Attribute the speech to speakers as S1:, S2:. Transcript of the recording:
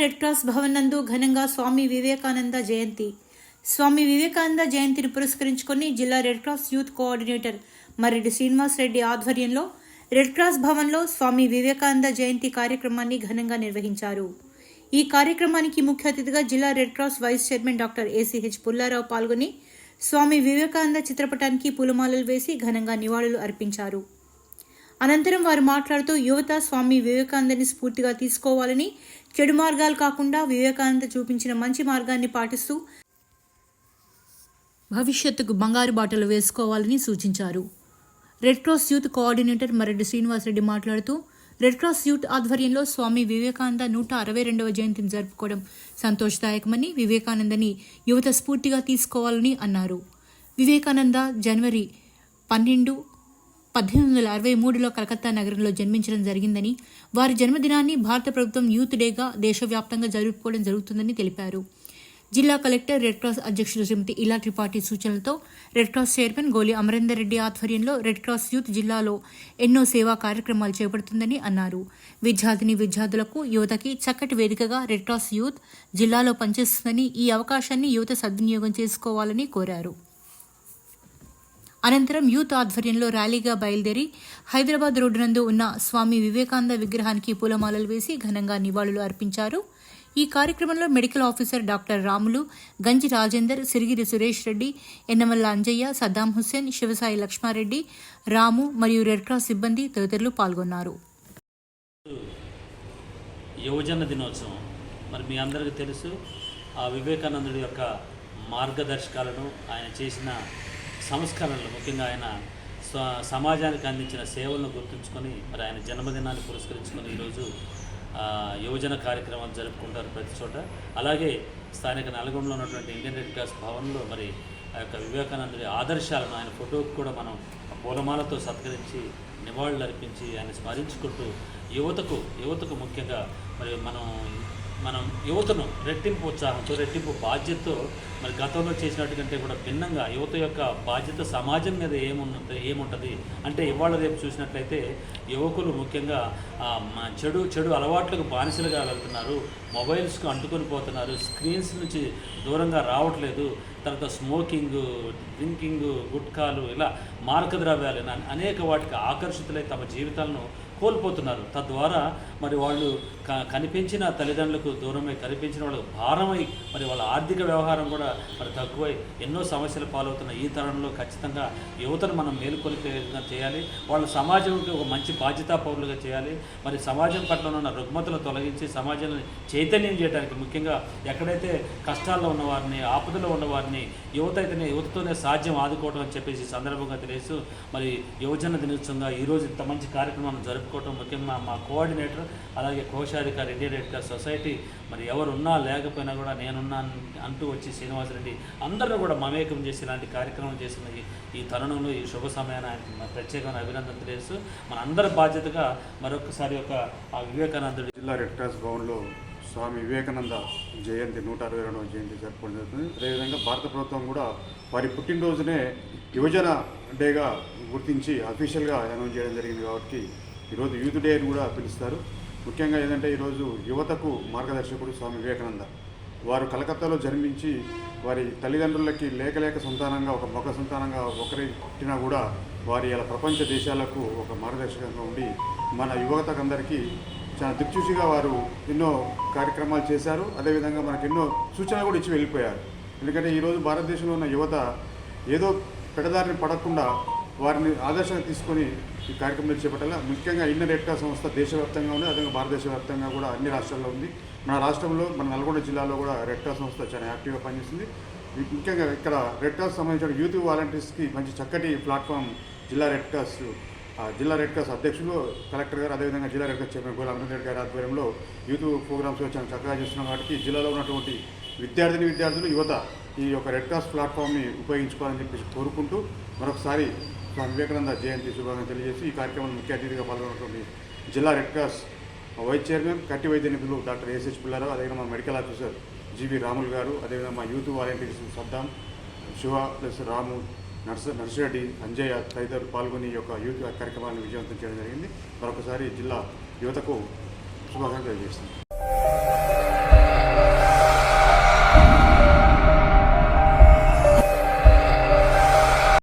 S1: Red cross Bhavan నందు ఘనంగా స్వామి వివేకానంద జయంతి. స్వామి వివేకానంద జయంతిని పురస్కరించుకొని జిల్లా red cross youth coordinator Marreddy Srinivas Reddy ఆధ్వర్యంలో రెడ్ క్రాస్ భవన్లో స్వామి వివేకానంద జయంతి కార్యక్రమాన్ని ఘనంగా నిర్వహించారు. ఈ కార్యక్రమానికి ముఖ్య అతిథిగా జిల్లా red cross vice chairman doctor ACH Pullarao పాల్గొని స్వామి వివేకానంద చిత్రపటానికి పూలమాలలు వేసి ఘనంగా నివాళులు అర్పించారు. అనంతరం వారు మాట్లాడుతూ యువత స్వామి వివేకానందని స్ఫూర్తిగా తీసుకోవాలని చెడు మార్గాలు కాకుండా వివేకానంద చూపించిన మంచి మార్గాన్ని పాటిస్తూ భవిష్యత్తుకు బంగారు బాటలు వేసుకోవాలని సూచించారు. Red cross youth coordinator Mareddy Srinivasreddy మాట్లాడుతూ రెడ్ క్రాస్ యూత్ ఆధ్వర్యంలో స్వామి వివేకానంద నూట అరవై రెండవ జయంతిని జరుపుకోవడం సంతోషదాయకమని వివేకానందని యువత స్ఫూర్తిగా తీసుకోవాలని అన్నారు. వివేకానంద జనవరి పన్నెండు పద్దెనిమిది వందల అరవై మూడులో కలకత్తా నగరంలో జన్మించడం జరిగిందని వారి జన్మదినాన్ని భారత ప్రభుత్వం యూత్ డేగా దేశవ్యాప్తంగా జరుపుకోవడం జరుగుతుందని తెలిపారు. జిల్లా కలెక్టర్ రెడ్ క్రాస్ అధ్యక్షుడు శ్రీమతి ఇలా త్రిపాఠి సూచనలతో రెడ్ క్రాస్ చైర్మన్ గోలి అమరేందర్ రెడ్డి ఆధ్వర్యంలో రెడ్ క్రాస్ యూత్ జిల్లాలో ఎన్నో సేవా కార్యక్రమాలు చేపడుతుందని అన్నారు. విద్యార్థిని విద్యార్థులకు యువతకి చక్కటి వేదికగా రెడ్ క్రాస్ యూత్ జిల్లాలో పనిచేస్తుందని ఈ అవకాశాన్ని యువత సద్వినియోగం చేసుకోవాలని కోరారు. అనంతరం యూత్ ఆధ్వర్యంలో ర్యాలీగా బయలుదేరి హైదరాబాద్ రోడ్డు నందు ఉన్న స్వామి వివేకానంద విగ్రహానికి పూలమాలలు వేసి ఘనంగా నివాళులు అర్పించారు. ఈ కార్యక్రమంలో మెడికల్ ఆఫీసర్ డాక్టర్ రాములు గంజి రాజేందర్ సిరిగిరి సురేష్ రెడ్డి ఎన్నమల్ల అంజయ్య సద్దాం హుస్సేన్ శివసాయి లక్ష్మారెడ్డి రాము మరియు రెడ్ క్రాస్ సిబ్బంది తదితరులు పాల్గొన్నారు.
S2: యువజన దినోత్సవం మరి మీ అందరికీ తెలుసు. ఆ వివేకానందుడి యొక్క మార్గదర్శకాలను ఆయన చేసిన సంస్కరణలు. ముఖ్యంగా ఆయన సమాజానికి అందించిన సేవలను గుర్తుంచుకొని మరి ఆయన జన్మదినాన్ని పురస్కరించుకొని ఈరోజు యువజన కార్యక్రమాలు జరుపుకుంటారు ప్రతి చోట. అలాగే స్థానిక నల్గొండలో ఉన్నటువంటి ఇండియన్ రెడ్ క్రాస్ భవన్లో మరి ఆ యొక్క వివేకానందుడి ఆదర్శాలను ఆయన ఫోటోకు కూడా మనం పూలమాలతో సత్కరించి నివాళులు అర్పించి ఆయన స్మరించుకుంటూ యువతకు యువతకు ముఖ్యంగా మరి మనం మనం యువతను రెట్టింపు ఉత్సాహంతో రెట్టింపు బాధ్యతతో మరి గతంలో చేసినట్టుకంటే కూడా భిన్నంగా యువత యొక్క బాధ్యత సమాజం మీద ఏమున్నది ఏముంటుంది? అంటే ఇవాళ రేపు చూసినట్లయితే యువకులు ముఖ్యంగా చెడు చెడు అలవాట్లకు బానిసలుగా వెళ్తున్నారు. మొబైల్స్కు అంటుకొని పోతున్నారు. స్క్రీన్స్ నుంచి దూరంగా రావట్లేదు. తర్వాత స్మోకింగ్ డ్రింకింగ్ గుట్కాలు ఇలా మార్క ద్రవ్యాలు అనేక వాటికి ఆకర్షితులై తమ జీవితాలను కోల్పోతున్నారు. తద్వారా మరి వాళ్ళు క కనిపించిన తల్లిదండ్రులకు దూరమై కనిపించిన వాళ్ళకు భారమై మరి వాళ్ళ ఆర్థిక వ్యవహారం కూడా మరి తక్కువై ఎన్నో సమస్యలు పాలవుతున్న ఈ తరుణంలో ఖచ్చితంగా యువతను మనం మేలుకొలిపే విధంగా చేయాలి. వాళ్ళ సమాజంకి ఒక మంచి బాధ్యతా పౌరులుగా చేయాలి. మరి సమాజం పట్ల ఉన్న రుగ్మతలు తొలగించి సమాజాన్ని చైతన్యం చేయడానికి ముఖ్యంగా ఎక్కడైతే కష్టాల్లో ఉన్నవారిని ఆపదలో ఉన్నవారిని యువత అయితేనే యువతతోనే సాధ్యం ఆదుకోవడం అని చెప్పేసి సందర్భంగా తెలియసు మరి యువజన దినోత్సవంగా ఈరోజు ఇంత మంచి కార్యక్రమాన్ని జరుపుకోవటం ముఖ్యంగా మా కోఆర్డినేటర్ అలాగే కోశాధికారి ఇండియన్ రెడ్ క్రాస్ సొసైటీ మరి ఎవరున్నా లేకపోయినా కూడా నేనున్నా అంటూ వచ్చి శ్రీనివాసరెడ్డి అందరూ కూడా మమేకం చేసి ఇలాంటి కార్యక్రమం చేసిన ఈ- తరుణంలో ఈ శుభ సమయాన్ని ఆయన ప్రత్యేకమైన అభినందన తెలియజేస్తూ మన అందరి బాధ్యతగా మరొకసారి ఒక ఆ వివేకానందుడి
S3: జిల్లా రెడ్ క్రాస్ భవన్లో స్వామి వివేకానంద జయంతి నూట అరవై రెండవ జయంతి జరుపుకోవడం జరుగుతుంది. అదేవిధంగా భారత ప్రభుత్వం కూడా వారి పుట్టినరోజునే యువజన డేగా గుర్తించి అఫీషియల్గా అనౌన్స్ చేయడం జరిగింది కాబట్టి ఈరోజు యూత్ డే అని కూడా పిలుస్తారు. ముఖ్యంగా ఏంటంటే ఈరోజు యువతకు మార్గదర్శకుడు స్వామి వివేకానంద. వారు కలకత్తాలో జన్మించి వారి తల్లిదండ్రులకి లేక లేక సంతానంగా ఒక మగ సంతానంగా ఒకరి పుట్టినా కూడా వారి ఇలా ప్రపంచ దేశాలకు ఒక మార్గదర్శకంగా ఉండి మన యువతకందరికీ చాలా దిక్చూసిగా వారు ఎన్నో కార్యక్రమాలు చేశారు. అదేవిధంగా మనకు ఎన్నో సూచనలు కూడా ఇచ్చి వెళ్ళిపోయారు. ఎందుకంటే ఈరోజు భారతదేశంలో ఉన్న యువత ఏదో పెడదారిని పడకుండా వారిని ఆదర్శంగా తీసుకొని ఈ కార్యక్రమాలు చేపట్టాలి? ముఖ్యంగా ఇండియన్ రెడ్ క్రాస్ సంస్థ దేశవ్యాప్తంగా ఉంది అదేవిధంగా భారతదేశ వ్యాప్తంగా కూడా అన్ని రాష్ట్రాల్లో ఉంది. మన రాష్ట్రంలో మన నల్గొండ జిల్లాలో కూడా రెడ్ క్రాస్ సంస్థ చాలా యాక్టివ్గా పనిచేస్తుంది. ముఖ్యంగా ఇక్కడ రెడ్ క్రాస్ సంబంధించిన యూత్ వాలంటీర్స్కి మంచి చక్కటి ప్లాట్ఫామ్ జిల్లా రెడ్ క్రాస్ ఆ జిల్లా రెడ్ క్రాస్ అధ్యక్షులు కలెక్టర్ గారు అదేవిధంగా జిల్లా రెడ్ క్రాస్ చైర్మన్ గోల అమరేంద్ర గారి ఆధ్వర్యంలో యూత్ ప్రోగ్రామ్స్ చాలా చక్కగా చేస్తున్నాం కాబట్టి జిల్లాలో ఉన్నటువంటి విద్యార్థిని విద్యార్థులు యువత ఈ యొక్క రెడ్ క్రాస్ ప్లాట్ఫామ్ని ఉపయోగించుకోవాలని చెప్పేసి కోరుకుంటూ మరొకసారి స్వామి వివేకానంద జయంతి శుభాకాంక్షలు తెలియజేసి ఈ కార్యక్రమంలో ముఖ్య అతిథిగా పాల్గొన్నటువంటి జిల్లా రెడ్ క్రాస్ వైస్ చైర్మన్ కట్టి వైద్య నిపుణులు డాక్టర్ ఏసెస్ పుల్లారావు అదేవిధంగా మా మెడికల్ ఆఫీసర్ జీవి రాములు గారు అదేవిధంగా మా youth volunteers Saddam Shiva plus Ramu Narsa Narsireddy Anjaiah తదితరులు పాల్గొని ఈ యొక్క యూత్ కార్యక్రమాన్ని విజయవంతం చేయడం జరిగింది. మరొకసారి జిల్లా యువతకు శుభాకాంక్షలు తెలియజేస్తుంది